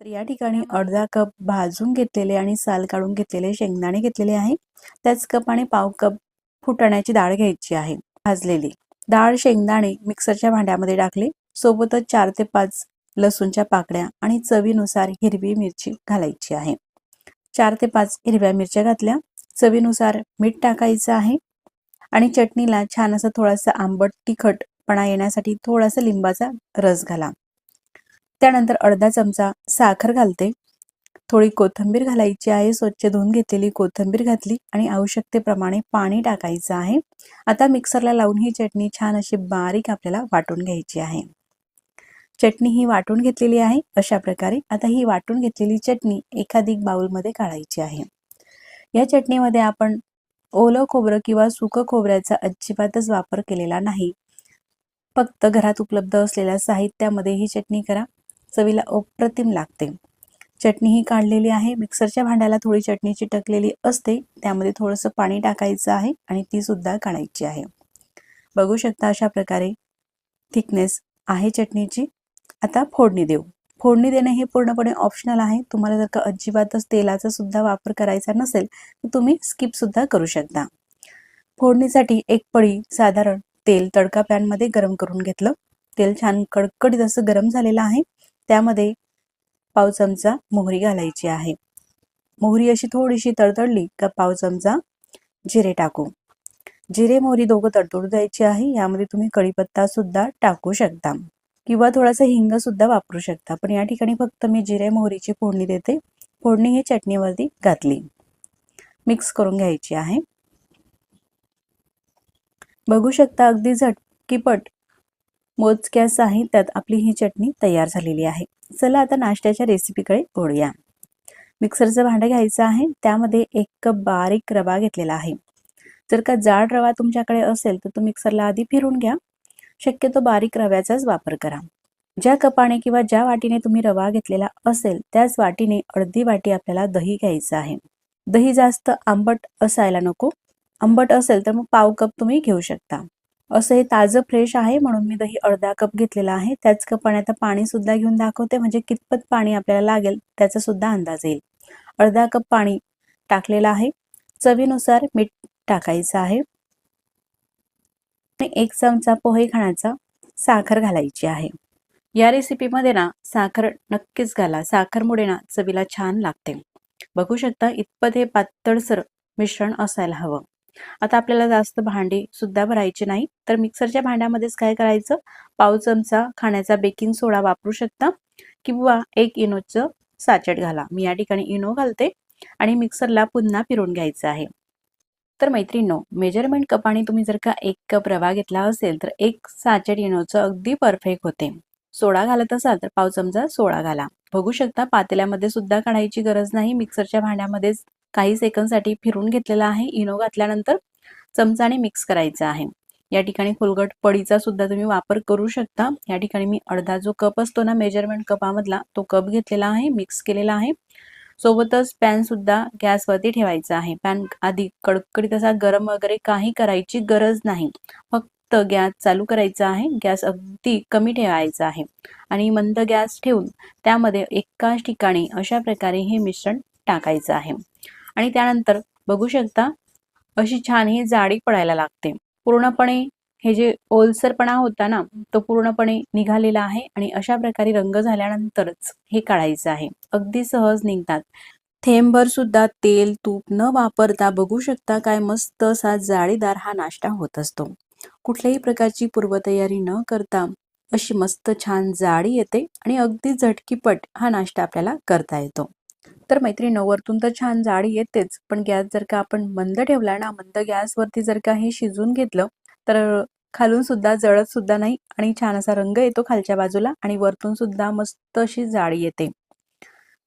तर या ठिकाणी अर्धा कप भाजून घेतलेले आणि साल काढून घेतलेले शेंगदाणे घेतलेले आहे. त्याच कप आणि पाव कप फुटण्याची डाळ घ्यायची आहे. भाजलेली डाळ शेंगदाणे मिक्सरच्या भांड्यामध्ये टाकले. सोबतच चार ते पाच लसूणच्या पाकड्या आणि चवीनुसार हिरवी मिरची घालायची आहे. चार ते पाच हिरव्या मिरच्या घातल्या. चवीनुसार मीठ टाकायचं आहे आणि चटणीला छान असं थोडासा आंबट तिखटपणा येण्यासाठी थोडासा लिंबाचा रस घाला. त्यानंतर अर्धा चमचा साखर घालते. थोडी कोथिंबीर घालायची आहे. स्वच्छ धुवून घेतलेली कोथिंबीर घातली आणि आवश्यकतेप्रमाणे पाणी टाकायचं आहे. आता मिक्सरला लावून ही चटणी छान अशी बारीक आपल्याला वाटून घ्यायची आहे. चटणी ही वाटून घेतलेली आहे. अशा प्रकारे आता ही वाटून घेतलेली चटणी एखादी बाउलमध्ये काढायची आहे. या चटणीमध्ये आपण ओलं खोबरं किंवा सुकं खोबऱ्याचा अजिबातच वापर केलेला नाही. फक्त घरात उपलब्ध असलेल्या साहित्यामध्ये ही चटणी करा. चवीला अप्रतिम लागते. चटणी ही काढलेली आहे. मिक्सरच्या भांड्याला थोडी चटणी चिटकलेली असते. त्यामध्ये थोडंसं पाणी टाकायचं आहे आणि ती सुद्धा काढायची आहे. बघू शकता अशा प्रकारे थिकनेस आहे चटणीची. आता फोडणी देऊ. फोडणी देणे हे पूर्णपणे ऑप्शनल आहे. तुम्हाला जर का अजिबातच तेलाचा सुद्धा वापर करायचा नसेल तर तुम्ही स्किप सुद्धा करू शकता. फोडणीसाठी एक पळी साधारण तेल तडका पॅनमध्ये गरम करून घेतलं. तेल छान कडकडीत असं गरम झालेलं आहे. त्यामध्ये पाव चमचा मोहरी घालायची आहे. मोहरी अशी थोडीशी तडतडली का पाव चमचा जिरे टाकू. जिरे मोहरी दोघं तडतडू द्यायची आहे. यामध्ये तुम्ही कढीपत्ता सुद्धा टाकू शकता. किंवा थोडासा हिंग सुद्धा वापरू शकता. पण या ठिकाणी फक्त मी जिरे मोहरीची फोडणी देते. फोडणी ही चटणीवरती घातली. मिक्स करून घ्यायची आहे. बघू शकता अगदी झटकीपट मोजक्या साहित्यात आपली ही चटणी तयार झालेली आहे. चला आता नाश्त्याच्या रेसिपीकडे ओढूया मिक्सरचं भांडं घ्यायचं आहे त्यामध्ये एक कप बारीक रवा घेतलेला आहे. जर का जाड रवा तुमच्याकडे असेल तर तो मिक्सरला आधी फिरून घ्या. शक्यतो बारीक रव्याचाच वापर करा. ज्या कपाने किंवा ज्या वाटीने तुम्ही रवा घेतलेला असेल त्याच वाटीने अर्धी वाटी आपल्याला दही घ्यायचं आहे. दही जास्त आंबट असायला नको. आंबट असेल तर मग पाव कप तुम्ही घेऊ शकता. असं हे ताजं फ्रेश आहे म्हणून मी दही अर्धा कप घेतलेला आहे. त्याच कपाने आता पाणी सुद्धा घेऊन दाखवते. म्हणजे कितपत पाणी आपल्याला लागेल त्याचा सुद्धा अंदाज येईल. अर्धा कप पाणी टाकलेलं आहे. चवीनुसार मीठ टाकायचं आहे. आणि एक चमचा पोहे खाण्याचा साखर घालायची आहे. या रेसिपीमध्ये ना साखर नक्कीच घाला. साखरमुळे ना चवीला छान लागते. बघू शकता इतपत हे पातळसर मिश्रण असायला हवं. आता आपल्याला जास्त भांडी सुद्धा भरायची नाही. तर मिक्सरच्या भांड्यामध्येच काय करायचं? पाव चमचा खाण्याचा बेकिंग सोडा वापरू शकता किंवा एक इनोचं साचेट घाला. मी या ठिकाणी इनो घालते आणि मिक्सरला पुन्हा फिरून घ्यायचं आहे. तर मैत्रिणींनो मेजरमेंट कपाने तुम्ही जर का एक कप रवा घेतला असेल तर एक साचेट इनोचं अगदी परफेक्ट होते. सोडा घालत असाल तर पाव चमचा सोडा घाला. बघू शकता पातेल्यामध्ये सुद्धा काढायची गरज नाही. मिक्सरच्या भांड्यामध्येच काही सेकंदसाठी फिरून घेतलेला आहे. इनो घातल्यानंतर चमचाने मिक्स करायचं आहे. या ठिकाणी फुलगट पडीचा सुद्धा तुम्ही वापर करू शकता. या ठिकाणी मी अर्धा जो कप असतो ना मेजरमेंट कपामधला तो कप घेतलेला आहे मिक्स केलेला आहे. सोबतच पॅन सुद्धा गॅसवरती ठेवायचा आहे. पॅन आधी कडकडीत असा गरम वगैरे काही करायची गरज नाही. फक्त गॅस चालू करायचा आहे. गॅस अगदी कमी ठेवायचा आहे. आणि मंद गॅस ठेवून त्यामध्ये एकाच ठिकाणी अशा प्रकारे हे मिश्रण टाकायचं आहे. आणि त्यानंतर बघू शकता अशी छान ही जाडी पडायला लागते. पूर्णपणे हे जे ओलसरपणा होता ना तो पूर्णपणे निघालेला आहे आणि अशा प्रकारे रंग झाल्यानंतरच हे काढायचं आहे. अगदी सहज निघतात. थेंबभर सुद्धा तेल तूप न वापरता बघू शकता काय मस्त असा जाळीदार हा नाश्ता होत असतो. कुठल्याही प्रकारची पूर्वतयारी न करता अशी मस्त छान जाडी येते आणि अगदी झटकीपट हा नाश्ता आपल्याला करता येतो. तर मैत्रिणी वरतून तर छान जाडी येतेच. पण गॅस जर का आपण मंद ठेवला ना मंद गॅसवरती जर का हे शिजून घेतलं तर खालून सुद्धा जळत सुद्धा नाही आणि छान असा रंग येतो खालच्या बाजूला आणि वरतून सुद्धा मस्त अशी जाळी येते.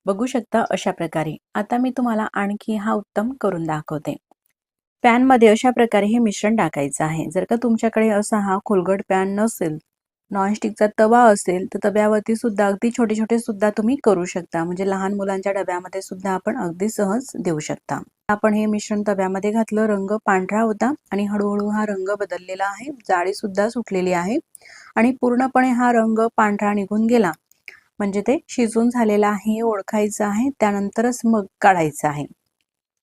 बघू शकता अशा प्रकारे. आता मी तुम्हाला आणखी हा उत्तम करून दाखवते. पॅनमध्ये अशा प्रकारे हे मिश्रण टाकायचं आहे. जर का तुमच्याकडे असा हा खोलगट पॅन नसेल नॉनस्टिकचा तवा असेल तर तव्यावरती सुद्धा अगदी छोटे छोटे सुद्धा तुम्ही करू शकता. म्हणजे लहान मुलांच्या डब्यामध्ये सुद्धा आपण अगदी सहज देऊ शकता. आपण हे मिश्रण तव्यामध्ये घातलं रंग पांढरा होता आणि हळूहळू हा रंग बदललेला आहे. जाळी सुद्धा सुटलेली आहे आणि पूर्णपणे हा रंग पांढरा निघून गेला. म्हणजे ते शिजून झालेलं आहे हे ओळखायचं आहे. त्यानंतरच मग काढायचं आहे.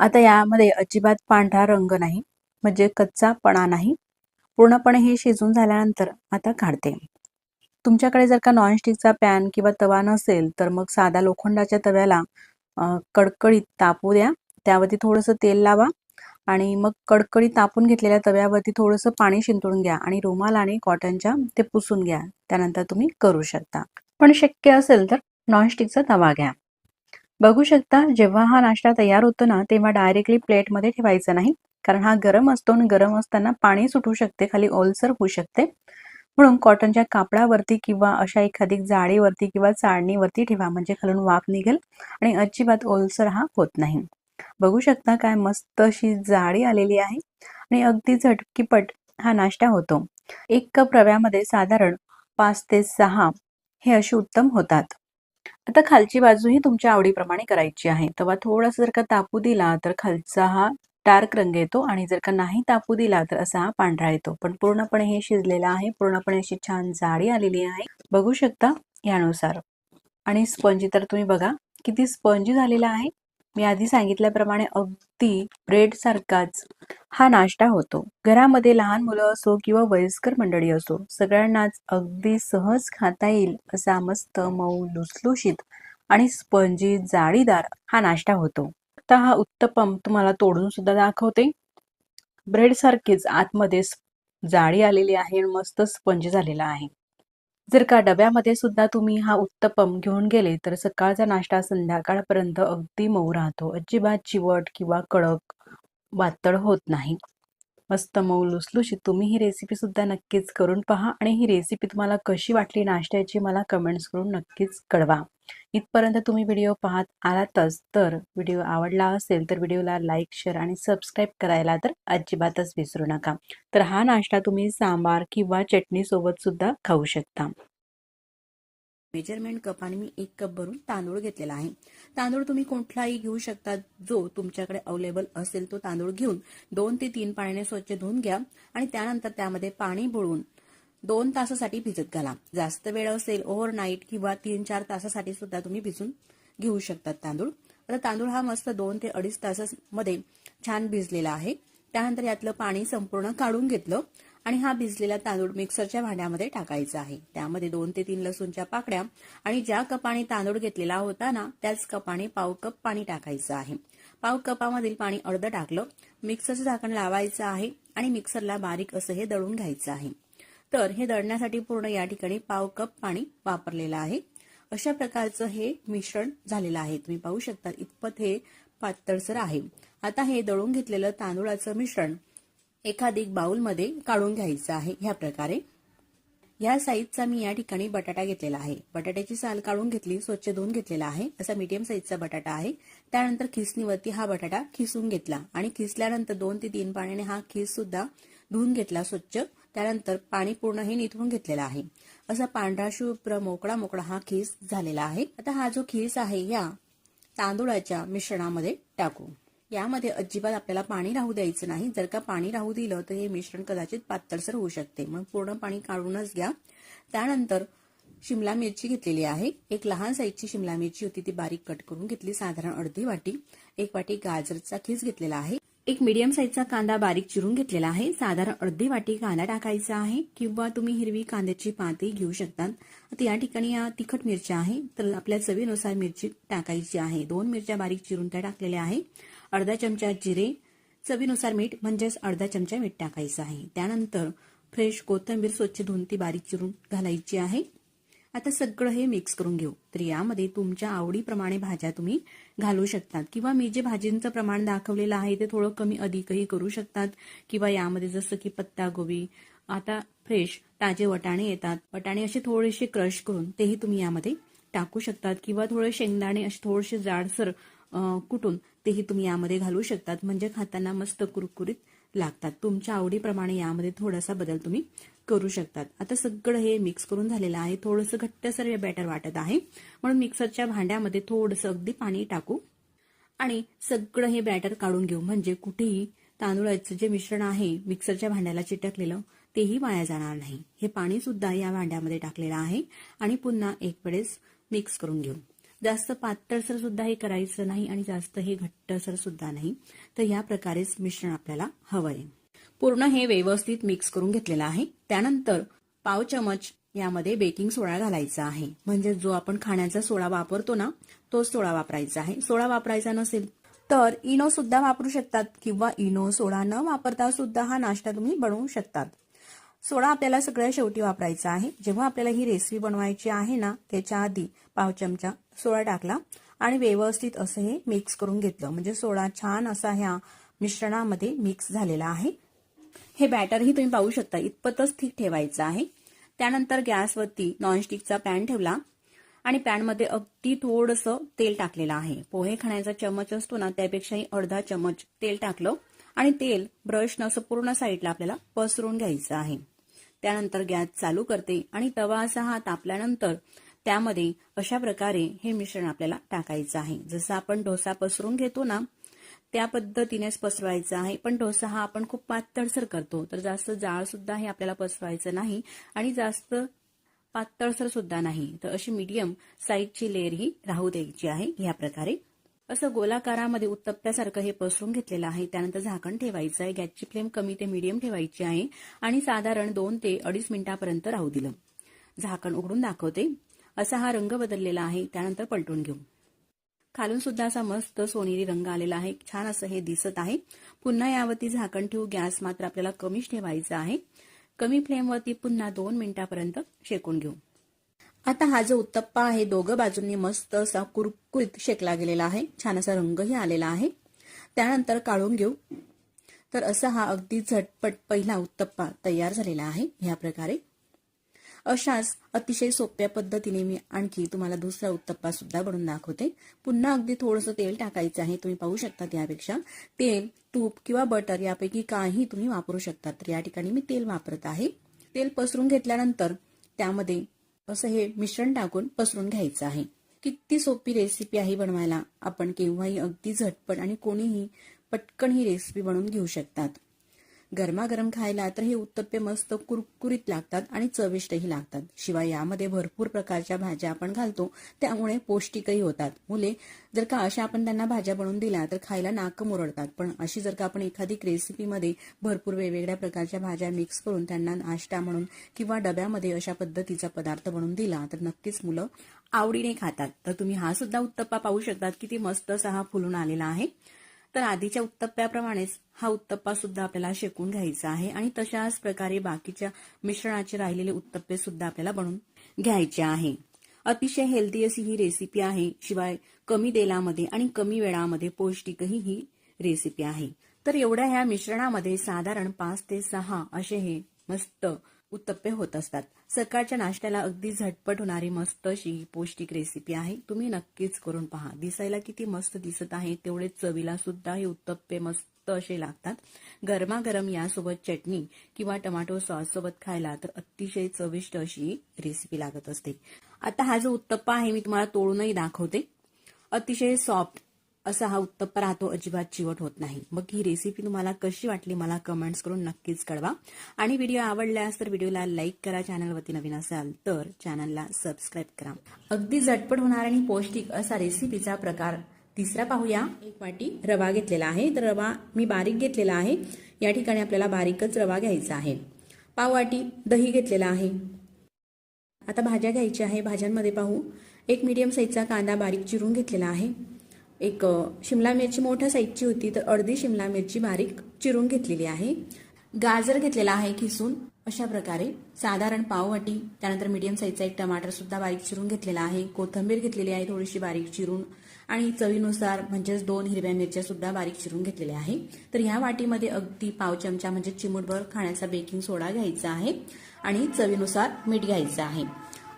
आता यामध्ये अजिबात पांढरा रंग नाही. म्हणजे कच्चापणा नाही. पूर्णपणे हे शिजून झाल्यानंतर आता काढते. तुमच्याकडे जर का नॉनस्टिकचा पॅन किंवा तवा नसेल तर मग साधा लोखंडाच्या तव्याला कडकडीत तापू द्या. त्यावरती थोडंसं तेल लावा आणि मग कडकडीत तापून घेतलेल्या तव्यावरती थोडंसं पाणी शिंतळून घ्या आणि रुमाल आणि कॉटनच्या ते पुसून घ्या. त्यानंतर तुम्ही करू शकता. पण शक्य असेल तर नॉनस्टिकचा तवा घ्या. बघू शकता जेव्हा हा नाश्ता तयार होतो ना तेव्हा डायरेक्टली प्लेटमध्ये ठेवायचा नाही. कारण हा गरम असतो आणि गरम असताना पाणी सुटू शकते खाली ओलसर होऊ शकते. म्हणून कॉटनच्या कापडावरती किंवा अशा एखादी जाळीवरती किंवा चाळणीवरती ठेवा म्हणजे खालून वाफ निघेल आणि अजिबात ओलसर हा होत नाही. बघू शकता काय मस्त अशी जाळी आलेली आहे आणि अगदी झटकीपट हा नाश्ता होतो. एक कप रव्यामध्ये साधारण पाच ते सहा हे असे उत्तम होतात. आता खालची बाजू ही तुमच्या आवडीप्रमाणे करायची आहे. तवा थोडासा जर का तापू दिला तर खालचा हा डार्क रंग येतो आणि जर का नाही तापू दिला तर असा हा पांढरा येतो. पण पूर्णपणे हे शिजलेलं आहे. पूर्णपणे अशी छान जाळी आलेली आहे. बघू शकता यानुसार. आणि स्पंजी तर तुम्ही बघा किती स्पंजी झालेला आहे. मी आधी सांगितल्याप्रमाणे अगदी ब्रेड सारखाच हा नाश्ता होतो. घरामध्ये लहान मुलं असो किंवा वयस्कर मंडळी असो सगळ्यांनाच अगदी सहज खाता येईल असा मस्त मऊ लुसलुशीत आणि स्पंजी जाळीदार हा नाश्ता होतो. आता हा उत्तपम तुम्हाला तोडून सुद्धा दाखवते? ब्रेड सारखीच आतमध्ये जाळी आलेली आहे आणि मस्त स्पंज झालेला आहे. जर का डब्यामध्ये सुद्धा तुम्ही हा उत्तपम घेऊन गेले तर सकाळचा नाश्ता संध्याकाळपर्यंत अगदी मऊ राहतो. अजिबात चिवट किंवा कडक वातळ होत नाही. मस्त मऊ लुसलुशीत तुम्ही ही रेसिपी सुद्धा नक्कीच करून पहा आणि ही रेसिपी तुम्हाला कशी वाटली नाश्त्याची मला कमेंट्स करून नक्कीच कळवा. इथपर्यंत तुम्ही व्हिडिओ पाहत आलातच तर व्हिडिओ आवडला असेल तर व्हिडिओला लाईक शेअर आणि सबस्क्राईब करायला तर अजिबातच विसरू नका. तर हा नाश्ता तुम्ही सांबार किंवा चटणी सोबत सुद्धा खाऊ शकता. मेजरमेंट कपाने मी एक कप भरून तांदूळ घेतलेला आहे. तांदूळ तुम्ही कुठलाही घेऊ शकता जो तुमच्याकडे अवेलेबल असेल तो तांदूळ घेऊन दोन ते तीन पाण्याने स्वच्छ धुवून घ्या आणि त्यानंतर त्यामध्ये पाणी बुळून दोन तासासाठी भिजत घाला. जास्त वेळ असेल ओव्हरनाईट किंवा तीन चार तासासाठी सुद्धा तुम्ही भिजून घेऊ शकतात तांदूळ. आता तांदूळ हा मस्त दोन ते अडीच तासामध्ये छान भिजलेला आहे. त्यानंतर यातलं पाणी संपूर्ण काढून घेतलं आणि हा भिजलेला तांदूळ मिक्सरच्या भांड्यामध्ये टाकायचा आहे. त्यामध्ये दोन ते तीन लसूणच्या पाकड्या आणि ज्या कपाने तांदूळ घेतलेला होता ना त्याच कपाने पाव कप पाणी टाकायचं आहे. पाव कपामधील पाणी अर्ध टाकलं. मिक्सरचं झाकण लावायचं आहे आणि मिक्सरला बारीक असं हे दळून घ्यायचं आहे. तर हे दळण्यासाठी पूर्ण या ठिकाणी पाव कप पाणी वापरलेलं आहे. अशा प्रकारचं हे मिश्रण झालेलं आहे. तुम्ही पाहू शकता इतपत हे पातळसर आहे. आता हे दळून घेतलेलं तांदूळाचं मिश्रण एखादी बाउलमध्ये काढून घ्यायचं आहे. ह्या प्रकारे. ह्या साईजचा मी या ठिकाणी बटाटा घेतलेला आहे. बटाट्याची साल काढून घेतली स्वच्छ धुवून घेतलेला आहे. असा मीडियम साईजचा बटाटा आहे. त्यानंतर खिसणीवरती हा बटाटा खिसून घेतला आणि खिसल्यानंतर दोन ते तीन पाण्याने हा खिस सुद्धा धुवून घेतला स्वच्छ. त्यानंतर पाणी पूर्ण हे निथळून घेतलेला आहे. असा पांढरा शुभ्र मोकळा मोकळा हा खीस झालेला आहे. आता हा जो खीस आहे या तांदूळाच्या मिश्रणामध्ये टाकू. यामध्ये अजिबात आपल्याला पाणी राहू द्यायचं नाही. जर का पाणी राहू दिलं तर हे मिश्रण कदाचित पातळसर होऊ शकते. मग पूर्ण पाणी काढूनच घ्या. त्यानंतर शिमला मिरची घेतलेली आहे. एक लहान साईजची शिमला मिरची होती ती बारीक कट करून घेतली. साधारण अर्धी वाटी. एक वाटी गाजरचा खीस घेतलेला आहे. एक मीडियम साईजचा कांदा बारीक चिरून घेतलेला आहे. साधारण अर्धी वाटी कांदा टाकायचा आहे किंवा तुम्ही हिरवी कांद्याची पाती घेऊ शकतात. आता या ठिकाणी या तिखट मिरच्या आहे. तर आपल्या चवीनुसार मिरची टाकायची आहे. दोन मिरच्या बारीक चिरून त्या टाकलेल्या आहे. अर्धा चमचा जिरे. चवीनुसार मीठ म्हणजेच अर्धा चमचा मीठ टाकायचं आहे. त्यानंतर फ्रेश कोथिंबीर स्वच्छ धुवून ती बारीक चिरून घालायची आहे. आता सगळं हे मिक्स करून घेऊ. तर यामध्ये तुमच्या आवडीप्रमाणे भाज्या तुम्ही घालू शकतात. किंवा मी जे भाजींचं प्रमाण दाखवलेलं आहे ते थोडं कमी अधिकही करू शकतात. किंवा यामध्ये जसं की पत्तागोबी आता फ्रेश ताजे वटाणे येतात. वटाणे असे थोडेसे क्रश करून तेही तुम्ही यामध्ये टाकू शकतात. किंवा थोडे शेंगदाणे असे थोडेसे जाडसर कुटून तेही तुम्ही यामध्ये घालू शकतात. म्हणजे खाताना मस्त कुरकुरीत लागतात. तुमच्या आवडीप्रमाणे यामध्ये थोडासा बदल तुम्ही करू शकतात. आता सगळं हे मिक्स करून झालेलं आहे. थोडंसं घट्टसर हे बॅटर वाटत आहे. म्हणून मिक्सरच्या भांड्यामध्ये थोडंसं अगदी पाणी टाकू. आणि सगळं हे बॅटर काढून घेऊ. म्हणजे कुठेही तांदूळाचं जे मिश्रण आहे मिक्सरच्या भांड्याला चिटकलेलं तेही वाया जाणार नाही. हे पाणी सुद्धा या भांड्यामध्ये टाकलेलं आहे. आणि पुन्हा एक वेळेस मिक्स करून घेऊ. जास्त पातळसर सुद्धा हे करायचं नाही आणि जास्त हे घट्टसर सुद्धा नाही. तर या प्रकारेच मिश्रण आपल्याला हवं आहे. पूर्ण हे व्यवस्थित मिक्स करून घेतलेलं आहे. त्यानंतर पाव चमच यामध्ये बेकिंग सोडा घालायचा आहे. म्हणजे जो आपण खाण्याचा सोडा वापरतो ना तोच सोडा वापरायचा आहे. सोडा वापरायचा नसेल तर इनो सुद्धा वापरू शकतात किंवा इनो सोडा न वापरता सुद्धा हा नाश्ता तुम्ही बनवू शकतात. सोडा आपल्याला सगळ्या शेवटी वापरायचा आहे. जेव्हा आपल्याला ही रेसिपी बनवायची आहे ना त्याच्या आधी पाव चमचा सोडा टाकला आणि व्यवस्थित असं हे मिक्स करून घेतलं. म्हणजे सोडा छान असा ह्या मिश्रणामध्ये मिक्स झालेला आहे. हे बॅटरही तुम्ही पाहू शकता इतपतच ठीक ठेवायचं आहे. त्यानंतर गॅसवरती नॉनस्टिकचा पॅन ठेवला आणि पॅनमध्ये अगदी थोडंसं तेल टाकलेलं आहे. पोहे खाण्याचा चमच असतो ना त्यापेक्षाही अर्धा चमच तेल टाकलं आणि तेल ब्रशनं असं पूर्ण साईडला आपल्याला पसरून घ्यायचं आहे. त्यानंतर गॅस चालू करते आणि तवा असा हा तापल्यानंतर त्यामध्ये अशा प्रकारे हे मिश्रण आपल्याला टाकायचं आहे. जसं आपण डोसा पसरून घेतो ना त्या पद्धतीनेच पसरवायचं आहे. पण डोसा हा आपण खूप पातळसर करतो. तर जास्त जाळ सुद्धा हे आपल्याला पसरवायचं नाही आणि जास्त पातळसर सुद्धा नाही. तर अशी मीडियम साईजची लेअर ही राहू द्यायची आहे या प्रकारे. असं गोलाकारामध्ये उत्तप्प्यासारखं हे पसरून घेतलेलं आहे. त्यानंतर झाकण ठेवायचं आहे. गॅसची फ्लेम कमी ते मीडियम ठेवायची आहे. आणि साधारण दोन ते अडीच मिनिटापर्यंत राहू दिलं. झाकण उघडून दाखवते. असा हा रंग बदललेला आहे. त्यानंतर पलटून घेऊ. खालून सुद्धा असा मस्त सोनेरी रंग आलेला आहे. छान असं हे दिसत आहे. पुन्हा यावरती झाकण ठेवू. गॅस मात्र आपल्याला कमीच ठेवायचा आहे. कमी फ्लेमवरती पुन्हा दोन मिनिटापर्यंत शेकून घेऊ. आता हा जो उत्तप्पा आहे दोघं बाजूंनी मस्त असा कुरकुरीत शेकला गेलेला आहे. छान असा रंगही आलेला आहे. त्यानंतर काढून घेऊ. तर असा हा अगदी झटपट पहिला उत्तप्पा तयार झालेला आहे. ह्या प्रकारे. अशाच अतिशय सोप्या पद्धतीने मी आणखी तुम्हाला दुसरा उत्तप्पा सुद्धा बनवून दाखवते. पुन्हा अगदी थोडंसं तेल टाकायचं आहे. तुम्ही पाहू शकता त्यापेक्षा. तेल तूप किंवा बटर यापैकी काही तुम्ही वापरू शकता तर या ठिकाणी मी तेल वापरत आहे. तेल पसरून घेतल्यानंतर त्यामध्ये असं हे मिश्रण टाकून पसरून घ्यायचं आहे. किती सोपी रेसिपी आहे बनवायला. आपण केव्हाही अगदी झटपट आणि कोणीही पटकन ही रेसिपी बनवून घेऊ शकतात. गरमागरम खायला तर हे उत्तप्पे मस्त कुरकुरीत लागतात आणि चविष्टही लागतात. शिवाय यामध्ये भरपूर प्रकारच्या भाज्या आपण घालतो त्यामुळे पौष्टिकही होतात. मुले जर का अशा आपण त्यांना भाज्या बनवून दिल्या तर खायला नाक मुरडतात. पण अशी जर का आपण एखादी रेसिपीमध्ये भरपूर वेगवेगळ्या प्रकारच्या भाज्या मिक्स करून त्यांना नाश्ता म्हणून किंवा डब्यामध्ये अशा पद्धतीचा पदार्थ बनवून दिला तर नक्कीच मुलं आवडीने खातात. तर तुम्ही हा सुद्धा उत्तप्पा पाहू शकतात किती मस्त असा हा फुलून आलेला आहे. तर आधीच्या उत्तप्प्याप्रमाणेच हा उत्तप्पा सुद्धा आपल्याला शेकून घ्यायचा आहे आणि तशाच प्रकारे बाकीच्या मिश्रणाचे राहिलेले उत्तप्पे सुद्धा आपल्याला बनवून घ्यायचे आहे. अतिशय हेल्दी अशी ही रेसिपी आहे. शिवाय कमी तेलामध्ये आणि कमी वेळामध्ये पौष्टिकही ही रेसिपी आहे. तर एवढ्या ह्या मिश्रणामध्ये साधारण पाच ते सहा असे हे मस्त उत्तप्पे होत असतात. सकाळच्या नाश्त्याला अगदी झटपट होणारी मस्त अशी पौष्टिक रेसिपी आहे. तुम्ही नक्कीच करून पहा. दिसायला किती मस्त दिसत आहे तेवढे चवीला सुद्धा हे उत्तप्पे मस्त असे लागतात. गरमागरम यासोबत चटणी किंवा टमाटो सॉस सोबत खायला तर अतिशय चविष्ट अशी रेसिपी लागत असते. आता हा जो उत्तप्पा आहे मी तुम्हाला तोडूनही दाखवते. अतिशय सॉफ्ट असा हा उत्तप्प राहतो अजिबात चिवट होत नाही. मग ही रेसिपी तुम्हाला कशी वाटली मला कमेंट्स करून नक्कीच कळवा. आणि व्हिडिओ आवडल्यास तर व्हिडिओला लाईक करा चॅनलवरती नवीन असाल तर चॅनलला सबस्क्राईब करा. अगदी झटपट होणार आणि पौष्टिक असा रेसिपीचा प्रकार तिसरा पाहूया. एक वाटी रवा घेतलेला आहे. तर रवा मी बारीक घेतलेला आहे. या ठिकाणी आपल्याला बारीकच रवा घ्यायचा आहे. पाव वाटी दही घेतलेला आहे. आता भाज्या घ्यायच्या आहे. भाज्यांमध्ये पाहू. एक मीडियम साईजचा कांदा बारीक चिरून घेतलेला आहे. एक शिमला मिरची मोठ्या साईजची होती तर अर्धी शिमला मिरची बारीक चिरून घेतलेली आहे. गाजर घेतलेला आहे खिसून. अशा प्रकारे साधारण पाववाटी त्यानंतर मीडियम साईजचा एक टमाटर सुद्धा बारीक चिरून घेतलेला आहे. कोथंबीर घेतलेली आहे थोडीशी बारीक चिरून. आणि चवीनुसार म्हणजेच दोन हिरव्या मिरच्या सुद्धा बारीक चिरून घेतलेल्या आहे. तर ह्या वाटीमध्ये अगदी पाव चमचा म्हणजे चिमूटभर खाण्याचा बेकिंग सोडा घ्यायचा आहे आणि चवीनुसार मीठ घ्यायचं आहे.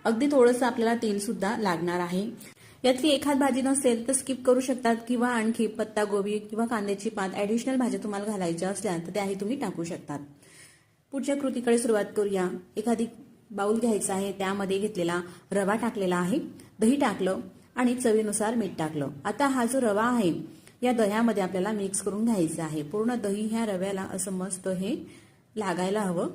अगदी थोडंसं आपल्याला तेल सुद्धा लागणार आहे. यातली एखाद भाजी नसेल तर स्किप करू शकतात किंवा आणखी पत्ता गोबी किंवा कांद्याची पात ऍडिशनल भाज्या तुम्हाला घालायच्या असल्या तर त्याही तुम्ही टाकू शकतात. पुढच्या कृतीकडे सुरुवात करूया. एखादी बाऊल घ्यायचा आहे त्यामध्ये घेतलेला रवा टाकलेला आहे दही टाकलं आणि चवीनुसार मीठ टाकलं. आता हा जो रवा आहे या दह्यामध्ये आपल्याला मिक्स करून घ्यायचा आहे. पूर्ण दही ह्या रव्याला असं मस्त हे लागायला हवं.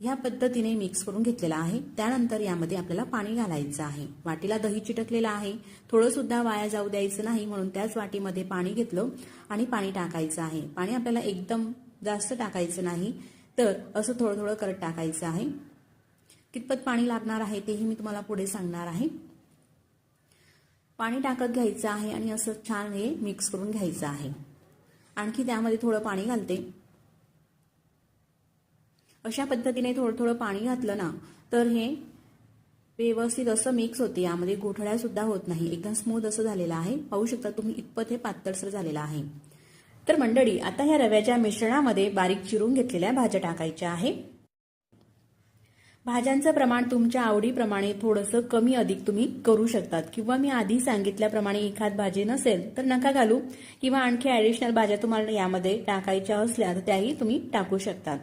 ह्या पद्धतीने मिक्स करून घेतलेला आहे. त्यानंतर यामध्ये आपल्याला पाणी घालायचं आहे. वाटीला दही चिटकलेलं आहे. थोडं सुद्धा वाया जाऊ द्यायचं नाही म्हणून त्याच वाटीमध्ये पाणी घेतलं आणि पाणी टाकायचं आहे. पाणी आपल्याला एकदम जास्त टाकायचं नाही तर असं थोडं थोडं करत टाकायचं आहे. कितपत पाणी लागणार आहे तेही मी तुम्हाला पुढे सांगणार आहे. पाणी टाकत घ्यायचं आहे आणि असं छान हे मिक्स करून घ्यायचं आहे. आणखी त्यामध्ये थोडं पाणी घालते. अशा पद्धतीने थोडं थोडं पाणी घातलं ना तर हे व्यवस्थित असं मिक्स होते. यामध्ये गोठळ्यासुद्धा होत नाही. एकदम स्मूथ असं झालेलं आहे. पाहू शकता तुम्ही इतपत हे पातळसर झालेलं आहे. तर मंडळी आता ह्या रव्याच्या मिश्रणामध्ये बारीक चिरून घेतलेल्या भाज्या टाकायच्या आहे. भाज्यांचं प्रमाण तुमच्या आवडीप्रमाणे थोडंसं कमी अधिक तुम्ही करू शकतात. किंवा मी आधी सांगितल्याप्रमाणे एखाद भाजी नसेल तर नका घालू. किंवा आणखी ॲडिशनल भाज्या तुम्हाला यामध्ये टाकायच्या असल्या तर त्याही तुम्ही टाकू शकतात.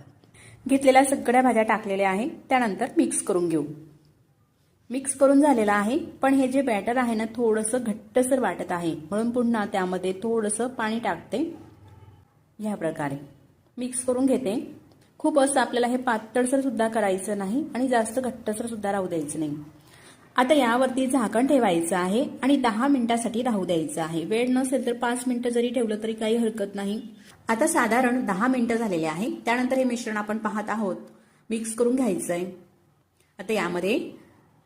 घेतलेल्या सगळ्या भाज्या टाकलेल्या आहे. त्यानंतर मिक्स करून घेऊ. मिक्स करून झालेला आहे पण हे जे बॅटर आहे ना थोडंसं घट्टसर वाटत आहे. म्हणून पुन्हा त्यामध्ये थोडंसं पाणी टाकते. ह्या प्रकारे. मिक्स करून घेते. खूप असं आपल्याला हे पातळसर सुद्धा करायचं नाही आणि जास्त घट्टसर सुद्धा राहू द्यायचं नाही. आता यावरती झाकण ठेवायचं आहे आणि दहा मिनिटासाठी राहू द्यायचं आहे. वेळ नसेल तर पाच मिनिटं जरी ठेवलं तरी काही हरकत नाही. आता साधारण दहा मिनटं झालेले आहे त्यानंतर हे मिश्रण आपण पाहत आहोत. मिक्स करून घ्यायचं आहे आता यामध्ये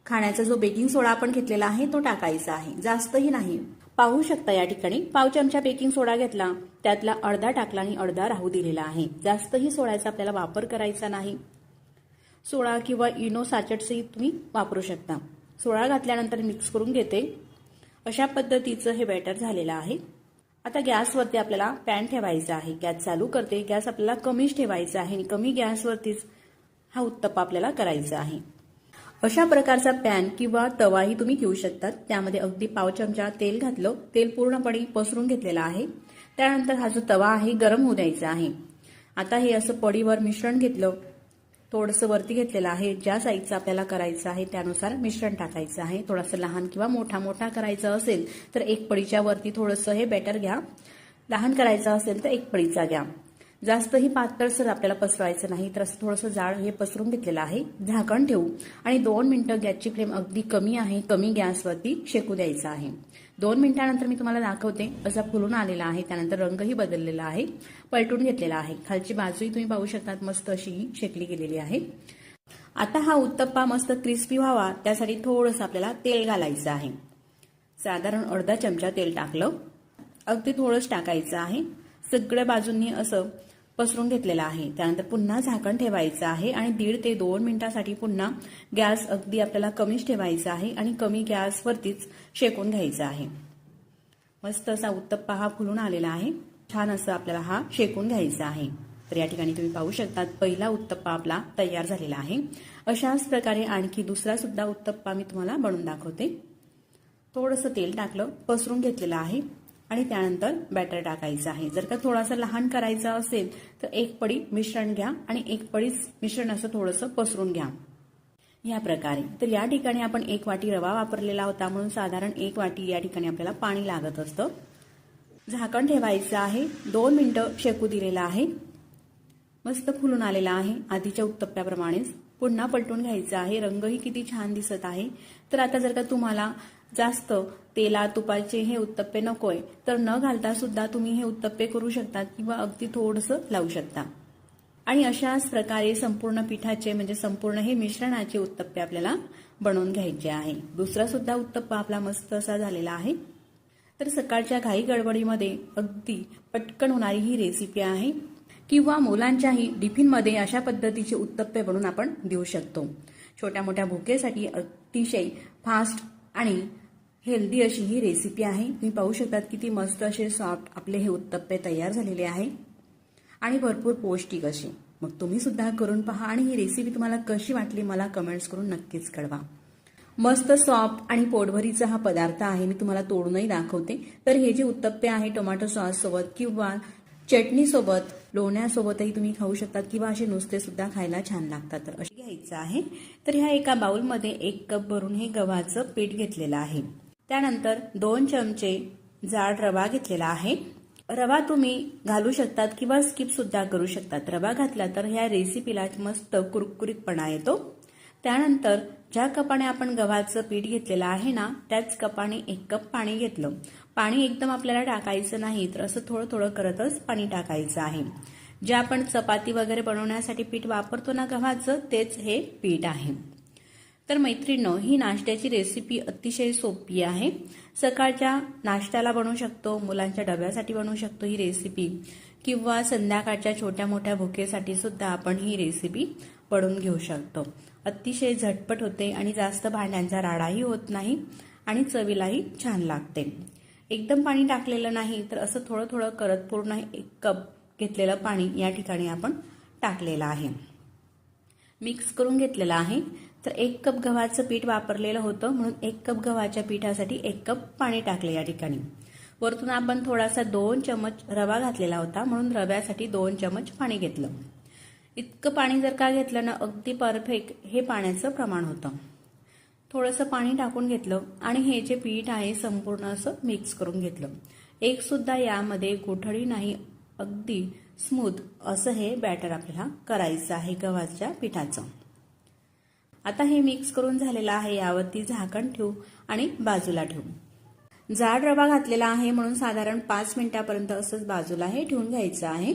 खाण्याचा जो बेकिंग सोडा आपण घेतलेला आहे तो टाकायचा आहे. जास्तही नाही. पाहू शकता या ठिकाणी पाव चमचा बेकिंग सोडा घेतला. त्यातला अर्धा टाकला आणि अर्धा राहू दिलेला आहे. जास्तही सोड्याचा आपल्याला वापर करायचा नाही. सोळा किंवा इनो सॅचेट्सही तुम्ही वापरू शकता. सोळा घातल्यानंतर मिक्स करून घेते. अशा पद्धतीचं हे बॅटर झालेलं आहे. आता गॅसवरती आपल्याला पॅन ठेवायचा आहे. गॅस चालू करते. गॅस आपल्याला कमीच ठेवायचा आहे आणि कमी गॅसवरतीच हा उत्तप्पा आपल्याला करायचा आहे. अशा प्रकारचा पॅन किंवा तवाही तुम्ही घेऊ शकतात. त्यामध्ये अगदी पाव चमचा तेल घातलं. तेल पूर्णपणे पसरून घेतलेलं आहे. त्यानंतर हा जो तवा आहे गरम होऊ द्यायचा आहे. आता हे असं पडीवर मिश्रण घेतलं. थोडंसं वरती घेतलेलं आहे. ज्या साईजचं आपल्याला करायचं आहे त्यानुसार मिश्रण टाकायचं आहे. थोडंसं लहान किंवा मोठा मोठा करायचं असेल तर एक पडीच्या वरती थोडंसं हे बॅटर घ्या. लहान करायचं असेल तर एक पडीचा घ्या. जास्तही पातळसर आपल्याला पसरवायचं नाही. तर असं थोडंसं जाड हे पसरून घेतलेलं आहे. झाकण ठेवू. आणि दोन मिनिटं गॅसची फ्लेम अगदी कमी आहे. कमी गॅसवरती शेकू द्यायचं आहे. दोन मिनिटानंतर मी तुम्हाला दाखवते. असा फुलून आलेला आहे त्यानंतर रंगही बदललेला आहे पलटून घेतलेला आहे. खालची बाजूही तुम्ही पाहू शकतात मस्त अशी शेकली गेलेली आहे. आता हा उत्तप्पा मस्त क्रिस्पी व्हावा त्यासाठी थोडंसं आपल्याला तेल घालायचं आहे. साधारण अर्धा चमचा तेल टाकलं. अगदी थोडंच टाकायचं आहे. सगळ्या बाजूंनी असं पसरून घेतलेलं आहे. त्यानंतर पुन्हा झाकण ठेवायचं आहे आणि दीड ते दोन मिनिटासाठी पुन्हा गॅस अगदी आपल्याला कमीच ठेवायचा आहे आणि कमी गॅसवरतीच शेकून घ्यायचा आहे. मस्त असा उत्तप्पा हा फुलून आलेला आहे. छान असं आपल्याला हा शेकून घ्यायचा आहे. तर या ठिकाणी तुम्ही पाहू शकता पहिला उत्तप्पा आपला तयार झालेला आहे. अशाच प्रकारे आणखी दुसरा सुद्धा उत्तप्पा मी तुम्हाला बनवून दाखवते. थोडंसं तेल टाकलं पसरून घेतलेलं आहे. आणि त्यानंतर बॅटर टाकायचं आहे. जर का थोडासा लहान करायचा असेल तर एक पडी मिश्रण घ्या आणि एक पडीच मिश्रण असं थोडंसं पसरून घ्या. या प्रकारे. तर या ठिकाणी आपण एक वाटी रवा वापरलेला होता म्हणून साधारण एक वाटी या ठिकाणी आपल्याला पाणी लागत असतं. झाकण ठेवायचं आहे. दोन मिनटं शेकू दिलेलं आहे. मस्त फुलून आलेला आहे. आधीच्या उत्तप्प्याप्रमाणेच पुन्हा पलटून घ्यायचं आहे. रंगही किती छान दिसत आहे. तर आता जर का तुम्हाला जास्त तेला तुपाचे हे उत्तप्पे नकोय. तर न घालता सुद्धा तुम्ही हे उत्तप्पे करू शकता किंवा अगदी थोडंसं लावू शकता. आणि अशाच प्रकारे संपूर्ण पिठाचे म्हणजे संपूर्ण हे मिश्रणाचे उत्तप्पे आपल्याला बनवून घ्यायचे आहे. दुसरा सुद्धा उत्तप्पा आपला मस्त असा झालेला आहे. तर सकाळच्या घाई गडबडीमध्ये अगदी पटकन होणारी ही रेसिपी आहे. किंवा मुलांच्याही टिफिनमध्ये अशा पद्धतीचे उत्तप्पे बनवून आपण देऊ शकतो. छोट्या मोठ्या भुकेसाठी अतिशय फास्ट आणि हेल्दी अशी ही रेसिपी आहे. तुम्ही पाहू शकतात किती मस्त असे सॉफ्ट आपले हे उत्तप्पे तयार झालेले आहे. आणि भरपूर पौष्टिक असे. मग तुम्ही सुद्धा करून पहा आणि ही रेसिपी तुम्हाला कशी वाटली मला कमेंट्स करून नक्कीच कळवा. मस्त सॉफ्ट आणि पोटभरीचा हा पदार्थ आहे. मी तुम्हाला तोडूनही दाखवते. तर हे जे उत्तप्पे आहे टोमॅटो सॉस सोबत किंवा चटणीसोबत लोण्यासोबतही तुम्ही खाऊ शकतात किंवा असे नुसते सुद्धा खायला छान लागतात. तर असे घ्यायचं आहे. तर ह्या एका बाउलमध्ये एक कप भरून हे गव्हाचं पीठ घेतलेलं आहे. त्यानंतर दोन चमचे जाड रवा घेतलेला आहे. रवा तुम्ही घालू शकतात किंवा स्किप सुद्धा करू शकतात. रवा घातला तर ह्या रेसिपीला मस्त कुरकुरीतपणा येतो. त्यानंतर ज्या कपाने आपण गव्हाचं पीठ घेतलेलं आहे ना त्याच कपाने एक कप पाणी घेतलं. पाणी एकदम आपल्याला टाकायचं नाही तर असं थोडं थोडं करतच पाणी टाकायचं आहे. जे आपण चपाती वगैरे बनवण्यासाठी पीठ वापरतो ना गव्हाचं तेच हे पीठ आहे. तर मैत्रिणींनो ही नाश्त्याची रेसिपी अतिशय सोपी आहे. सकाळच्या नाश्त्याला बनवू शकतो मुलांच्या डब्यासाठी बनवू शकतो ही रेसिपी किंवा संध्याकाळच्या छोट्या मोठ्या भुकेसाठी सुद्धा आपण ही रेसिपी बनवून घेऊ शकतो. अतिशय झटपट होते आणि जास्त भांड्यांचा राडाही होत नाही आणि चवीलाही छान लागते. एकदम पाणी टाकलेलं नाही तर असं थोडं थोडं करत पूर्ण एक कप घेतलेलं पाणी या ठिकाणी आपण टाकलेलं आहे. मिक्स करून घेतलेलं आहे. तर एक कप गव्हाचं पीठ वापरलेलं होतं. म्हणून एक कप गव्हाच्या पिठासाठी एक कप पाणी टाकले या ठिकाणी. वरतून आपण थोडासा दोन चमच रवा घातलेला होता. म्हणून रव्यासाठी दोन चमच पाणी घेतलं. इतकं पाणी जर का घेतलं ना अगदी परफेक्ट हे पाण्याचं प्रमाण होतं. थोडंसं पाणी टाकून घेतलं आणि हे जे पीठ आहे संपूर्ण असं मिक्स करून घेतलं. एक सुद्धा यामध्ये कोठडी नाही. अगदी स्मूथ असं हे बॅटर आपल्याला करायचं आहे गव्हाच्या पिठाचं. आता हे मिक्स करून झालेलं आहे यावरती झाकण ठेवू आणि बाजूला ठेवू. जाड रवा घातलेला आहे म्हणून साधारण पाच मिनिटापर्यंत असंच बाजूला हे ठेवून घ्यायचं आहे.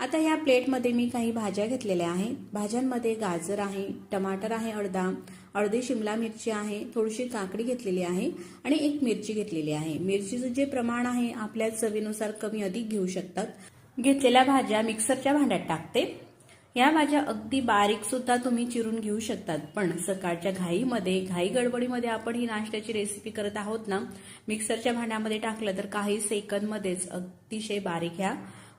आता या प्लेटमध्ये मी काही भाज्या घेतलेल्या आहेत. भाज्यांमध्ये गाजर आहे टमाटर आहे अर्धा अर्धी शिमला मिरची आहे थोडीशी काकडी घेतलेली आहे आणि एक मिरची घेतलेली आहे. मिरचीचं जे प्रमाण आहे आपल्या चवीनुसार कमी अधिक घेऊ शकतात. घेतलेल्या भाज्या मिक्सरच्या भांड्यात टाकते. या भाज्या अगदी बारीक सुद्धा तुम्ही चिरून घेऊ शकतात. पण सकाळच्या घाईमध्ये घाई गडबडीमध्ये आपण ही नाश्त्याची रेसिपी करत आहोत ना मिक्सरच्या भांड्यामध्ये टाकलं तर काही सेकंदमध्येच अतिशय बारीक ह्या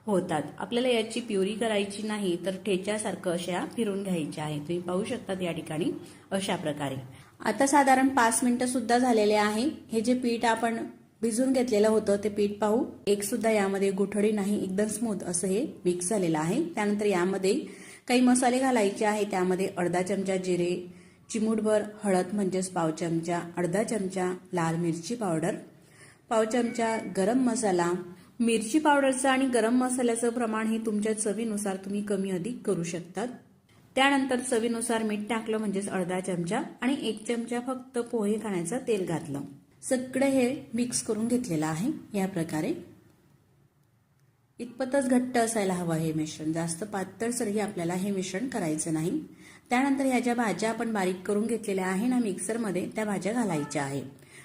होतात. आपल्याला याची प्युरी करायची नाही तर ठेच्यासारखं अशा फिरून घ्यायच्या आहे तुम्ही पाहू शकतात या ठिकाणी अशा प्रकारे. आता साधारण पाच मिनिटं सुद्धा झालेले आहे. हे जे पीठ आपण भिजून घेतलेलं होतं ते पीठ पाहू. एक सुद्धा यामध्ये गुठळी नाही एकदम स्मूथ असं हे मिक्स झालेलं आहे. त्यानंतर यामध्ये काही मसाले घालायचे आहे. त्यामध्ये अर्धा चमचा जिरे चिमूटभर हळद म्हणजेच पाव चमचा अर्धा चमचा लाल मिरची पावडर पाव चमचा गरम मसाला. मिरची पावडरचं आणि गरम मसाल्याचं प्रमाण हे तुमच्या चवीनुसार तुम्ही कमी अधिक करू शकतात. त्यानंतर चवीनुसार मीठ टाकलं म्हणजेच अर्धा चमचा आणि एक चमचा फक्त पोहे खाण्याचं तेल घातलं. सगळं हे मिक्स करून घेतलेलं आहे. या प्रकारे इतपतच घट्ट असायला हवं हे मिश्रण. जास्त पातळसरही आपल्याला हे मिश्रण करायचं नाही. त्यानंतर ह्या ज्या भाज्या आपण बारीक करून घेतलेल्या आहे ना मिक्सरमध्ये त्या भाज्या घालायच्या आहे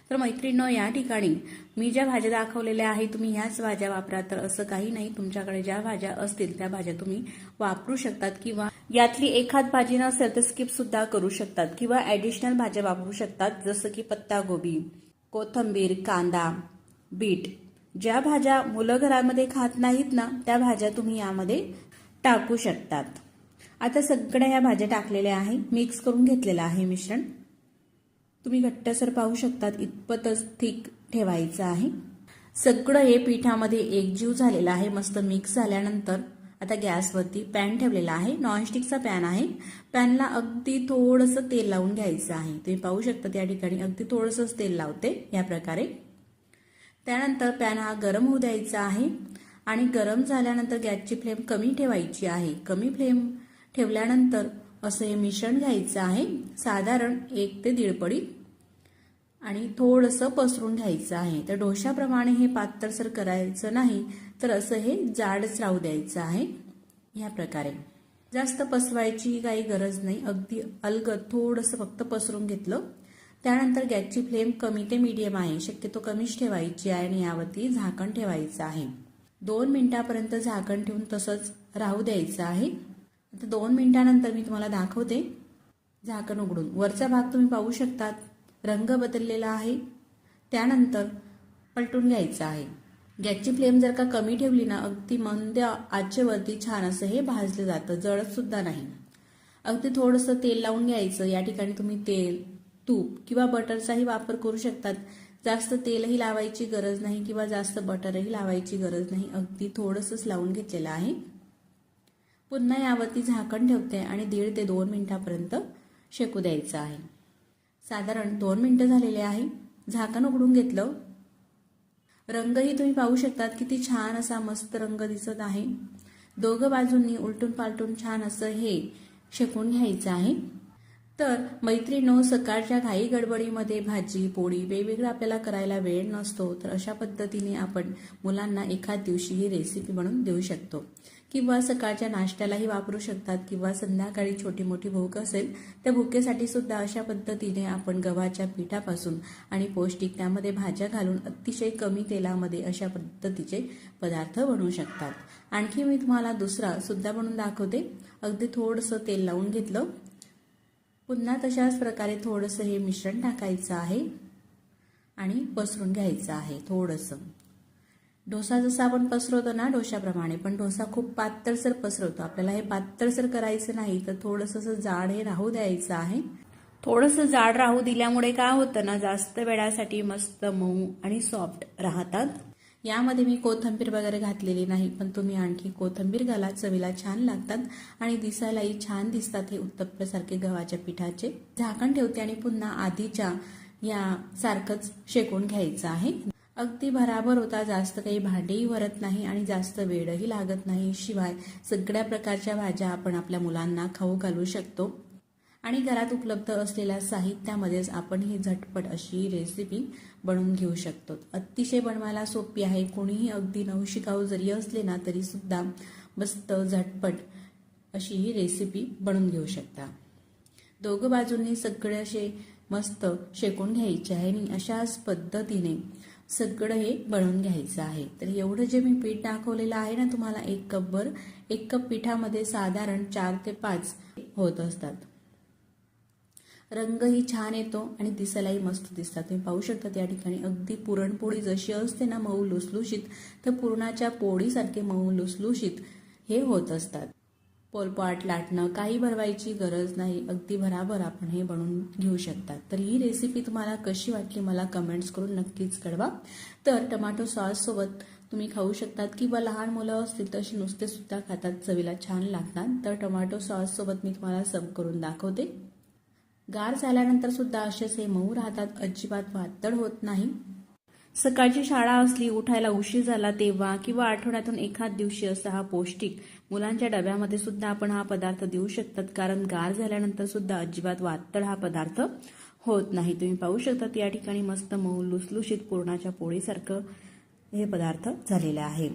तर मैत्रिणींनो या ठिकाणी मी ज्या भाज्या दाखवलेल्या आहे तुम्ही ह्याच भाज्या वापरा. तर असं काही नाही. तुमच्याकडे ज्या भाज्या असतील त्या भाज्या तुम्ही वापरू शकतात किंवा यातली एखाद भाजी नसेल तर स्किप सुद्धा करू शकतात किंवा ऍडिशनल भाज्या वापरू शकतात. जसं की पत्तागोबी कोथंबीर कांदा बीट. ज्या भाज्या मुलं घरामध्ये खात नाहीत ना त्या भाज्या तुम्ही यामध्ये टाकू शकतात. आता सगळ्या ह्या भाज्या टाकलेल्या आहे. मिक्स करून घेतलेलं आहे मिश्रण. तुम्ही घट्टसर पाहू शकतात इतपतच थिक ठेवायचं आहे. सगळं हे पिठामध्ये एकजीव झालेलं आहे. मस्त मिक्स झाल्यानंतर आता गॅसवरती पॅन ठेवलेला आहे. नॉनस्टिकचा पॅन आहे. पॅनला अगदी थोडंसं तेल लावून घ्यायचं आहे. तुम्ही पाहू शकता त्या ठिकाणी अगदी थोडंसंच तेल लावते या प्रकारे. त्यानंतर पॅन हा गरम होऊ द्यायचा आहे. आणि गरम झाल्यानंतर गॅसची फ्लेम कमी ठेवायची आहे. कमी फ्लेम ठेवल्यानंतर असं हे मिश्रण घ्यायचं आहे. साधारण एक ते दीड पडी आणि थोडंसं पसरून घ्यायचं आहे. तर डोशाप्रमाणे हे पातळसर करायचं नाही तर असं हे जाडच राहू द्यायचं आहे. ह्या प्रकारे. जास्त पसवायची काही गरज नाही. अगदी अलगद थोडंसं फक्त पसरून घेतलं. त्यानंतर गॅसची फ्लेम कमी ते मीडियम आहे. शक्यतो कमीच ठेवायची आहे आणि यावरती झाकण ठेवायचं आहे. दोन मिनिटापर्यंत झाकण ठेवून तसंच राहू द्यायचं आहे. आता दोन मिनिटानंतर मी तुम्हाला दाखवते झाकण उघडून. वरचा भाग तुम्ही पाहू शकतात. रंग बदललेला आहे. त्यानंतर पलटून घ्यायचं आहे. गॅसची फ्लेम जर का कमी ठेवली ना अगदी मंद आचेवरती छान असं हे भाजलं जातं जळत सुद्धा नाही. अगदी थोडंसं तेल लावून घ्यायचं. या ठिकाणी तुम्ही तेल तूप किंवा बटरचाही वापर करू शकतात. जास्त तेलही लावायची गरज नाही किंवा जास्त बटरही लावायची गरज नाही. अगदी थोडंसंच लावून घेतलेलं आहे. पुन्हा यावरती झाकण ठेवते आणि दीड ते दोन मिनिटापर्यंत शेकू द्यायचं आहे. साधारण दोन मिनिटं झालेले आहे. झाकण उघडून घेतलं. रंगही तुम्ही पाहू शकतात किती छान असा मस्त रंग दिसत आहे. दोघं बाजूंनी उलटून पालटून छान असं हे शेकून घ्यायचं आहे. तर मैत्रिणो सकाळच्या घाई गडबडीमध्ये भाजी पोळी वेगवेगळं आपल्याला करायला वेळ नसतो तर अशा पद्धतीने आपण मुलांना एखाद दिवशी ही रेसिपी बनवून देऊ शकतो. किंवा सकाळच्या नाश्त्यालाही वापरू शकतात किंवा संध्याकाळी छोटी मोठी भूक असेल त्या भुकेसाठी सुद्धा अशा पद्धतीने आपण गव्हाच्या पिठापासून आणि पौष्टिक त्यामध्ये भाज्या घालून अतिशय कमी तेलामध्ये अशा पद्धतीचे पदार्थ बनवू शकतात. आणखी मी तुम्हाला दुसरा सुद्धा बनवून दाखवते. अगदी थोडंसं तेल लावून घेतलं. पुन्हा तशाच प्रकारे थोडंसं हे मिश्रण टाकायचं आहे आणि पसरून घ्यायचं आहे थोडंसं. डोसा जसा आपण पसरवतो ना डोशाप्रमाणे पण डोसा खूप पातळसर पसरवतो. आपल्याला हे पातळसर करायचं नाही तर थोडंसं असं जाड हे राहू द्यायचं आहे. थोडंसं जाड राहू दिल्यामुळे काय होतं ना जास्त वेळासाठी मस्त मऊ आणि सॉफ्ट राहतात. यामध्ये मी कोथंबीर वगैरे घातलेली नाही पण तुम्ही आणखी कोथंबीर घाला चवीला छान लागतात आणि दिसायलाही छान दिसतात हे उत्तप्प्यासारखे गव्हाच्या पिठाचे. झाकण ठेवते आणि पुन्हा आधीच्या या सारखंच शेकून घ्यायचं आहे. अगदी भराभर होता. जास्त काही भांडेही भरत नाही आणि जास्त वेळही लागत नाही. शिवाय सगळ्या प्रकारच्या भाज्या आपण आपल्या मुलांना खाऊ घालू शकतो. आणि घरात उपलब्ध असलेल्या साहित्यामध्येच आपण ही झटपट अशी रेसिपी बनवून घेऊ शकतो. अतिशय बनवायला सोपी आहे. कोणीही अगदी नवशिकाऊ जरी असले ना तरी सुद्धा मस्त झटपट अशी ही रेसिपी बनवून घेऊ शकता. दोघं बाजूंनी सगळे असे मस्त शेकून घ्यायचे आहे. आणि अशाच पद्धतीने सगळं हे बनवून घ्यायचं आहे. तर एवढं जे मी पीठ दाखवलेलं आहे ना तुम्हाला एक कपभर एक कप पिठामध्ये साधारण चार ते पाच होत असतात. रंगही छान येतो आणि दिसायलाही मस्त दिसतात. तुम्ही पाहू शकता त्या ठिकाणी अगदी पुरणपोळी जशी असते ना मऊ लुसलुशीत तर पुरणाच्या पोळीसारखे मऊ लुसलुशीत हे होत असतात. पोलपाट लाटणं काही भरवायची गरज नाही. अगदी भराभर आपण हे बनवून घेऊ शकतात. तर ही रेसिपी तुम्हाला कशी वाटली मला कमेंट्स करून नक्कीच कळवा. तर टमाटो सॉससोबत तुम्ही खाऊ शकतात किंवा लहान मुलं असतील तशी नुसते सुद्धा खातात. चवीला छान लागतात. तर टोमॅटो सॉससोबत मी तुम्हाला सर्व करून दाखवते. गार झाल्यानंतर सुद्धा असेच हे मऊ राहतात. अजिबात पातळ होत नाही. सकाळची शाळा असली उठायला उशीर झाला तेव्हा किंवा आठवड्यातून एखाद दिवशी असा हा पौष्टिक मुलांच्या डब्यामध्ये सुद्धा आपण हा पदार्थ देऊ शकतात. कारण गार झाल्यानंतर सुद्धा अजिबात वातळ हा पदार्थ होत नाही. तुम्ही पाहू शकतात या ठिकाणी मस्त मऊ लुसलुशीत पूर्णाच्या पोळीसारखं हे पदार्थ झालेलं आहे.